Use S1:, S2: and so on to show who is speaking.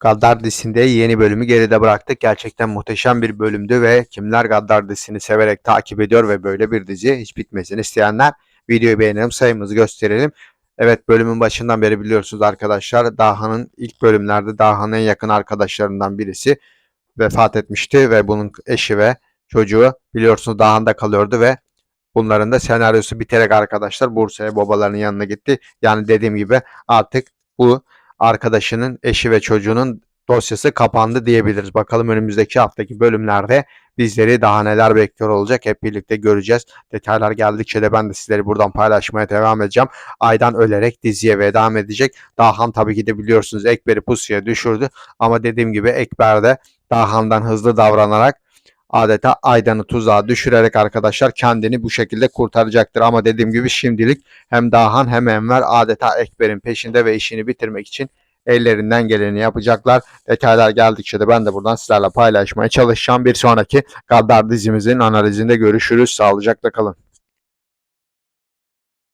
S1: Gaddar dizisinde yeni bölümü geride bıraktık. Gerçekten muhteşem bir bölümdü ve kimler Gaddar dizisini severek takip ediyor ve böyle bir dizi hiç bitmesini isteyenler videoyu beğenelim, sayımızı gösterelim. Evet bölümün başından beri biliyorsunuz arkadaşlar Daha'nın ilk bölümlerde Daha'nın en yakın arkadaşlarından birisi vefat etmişti ve bunun eşi ve çocuğu biliyorsunuz Daha'nda kalıyordu ve bunların da senaryosu biterek arkadaşlar Bursa'ya babalarının yanına gitti. Yani dediğim gibi artık bu arkadaşının eşi ve çocuğunun dosyası kapandı diyebiliriz. Bakalım önümüzdeki haftaki bölümlerde bizleri daha neler bekliyor olacak hep birlikte göreceğiz. Detaylar geldikçe de ben de sizleri buradan paylaşmaya devam edeceğim. Aydan ölerek diziye devam edecek. Dahan tabii ki de biliyorsunuz Ekber'i pusuya düşürdü. Ama dediğim gibi Ekber de Dahan'dan hızlı davranarak adeta Aydan'ı tuzağa düşürerek arkadaşlar kendini bu şekilde kurtaracaktır. Ama dediğim gibi şimdilik hem Dahan hem Enver adeta Ekber'in peşinde ve işini bitirmek için ellerinden geleni yapacaklar. Detaylar geldikçe de ben de buradan sizlerle paylaşmaya çalışacağım. Bir sonraki Gaddar dizimizin analizinde görüşürüz. Sağlıcakla kalın.